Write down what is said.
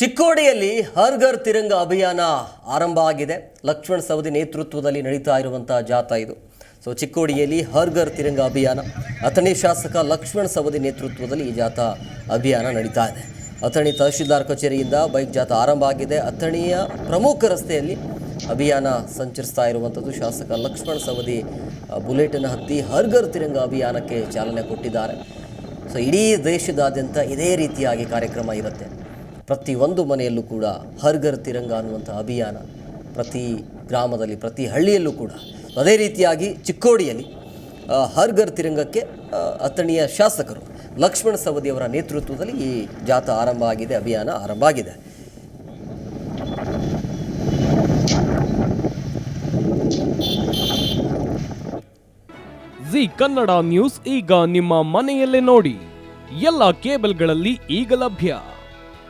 ಚಿಕ್ಕೋಡಿಯಲ್ಲಿ ಹರ್ ಘರ್ ತಿರಂಗ ಅಭಿಯಾನ ಆರಂಭ ಆಗಿದೆ. ಲಕ್ಷ್ಮಣ್ ಸವದಿ ನೇತೃತ್ವದಲ್ಲಿ ನಡೀತಾ ಇರುವಂತಹ ಜಾಥಾ ಇದು. ಸೊ ಚಿಕ್ಕೋಡಿಯಲ್ಲಿ ಹರ್ ಘರ್ ತಿರಂಗ ಅಭಿಯಾನ. ಅಥಣಿ ಶಾಸಕ ಲಕ್ಷ್ಮಣ್ ಸವದಿ ನೇತೃತ್ವದಲ್ಲಿ ಈ ಜಾಥಾ ಅಭಿಯಾನ ನಡೀತಾ ಇದೆ. ಅಥಣಿ ತಹಶೀಲ್ದಾರ್ ಕಚೇರಿಯಿಂದ ಬೈಕ್ ಜಾಥಾ ಆರಂಭ ಆಗಿದೆ. ಅಥಣಿಯ ಪ್ರಮುಖ ರಸ್ತೆಯಲ್ಲಿ ಅಭಿಯಾನ ಸಂಚರಿಸ್ತಾ ಇರುವಂಥದ್ದು ಶಾಸಕ ಲಕ್ಷ್ಮಣ್ ಸವದಿ ಬುಲೆಟನ್ನು ಹತ್ತಿ ಹರ್ ಘರ್ ತಿರಂಗ ಅಭಿಯಾನಕ್ಕೆ ಚಾಲನೆ ಕೊಟ್ಟಿದ್ದಾರೆ. ಸೊ ಇಡೀ ದೇಶದಾದ್ಯಂತ ಇದೇ ರೀತಿಯಾಗಿ ಕಾರ್ಯಕ್ರಮ ಇರುತ್ತೆ. ಪ್ರತಿಯೊಂದು ಮನೆಯಲ್ಲೂ ಕೂಡ ಹರ್ಗರ್ ತಿರಂಗ ಅನ್ನುವಂಥ ಅಭಿಯಾನ ಪ್ರತಿ ಗ್ರಾಮದಲ್ಲಿ, ಪ್ರತಿ ಹಳ್ಳಿಯಲ್ಲೂ ಕೂಡ. ಅದೇ ರೀತಿಯಾಗಿ ಚಿಕ್ಕೋಡಿಯಲ್ಲಿ ಹರ್ಗರ್ ತಿರಂಗಕ್ಕೆ ಅತ್ತಣಿಯ ಶಾಸಕರು ಲಕ್ಷ್ಮಣ ಸವದಿಯವರ ನೇತೃತ್ವದಲ್ಲಿ ಈ ಜಾಥಾ ಆರಂಭ ಆಗಿದೆ, ಅಭಿಯಾನ ಆರಂಭ ಆಗಿದೆ. ಜಿ ಕನ್ನಡ ನ್ಯೂಸ್ ಈಗ ನಿಮ್ಮ ಮನೆಯಲ್ಲೇ ನೋಡಿ. ಎಲ್ಲ ಕೇಬಲ್ಗಳಲ್ಲಿ ಈಗ ಲಭ್ಯ.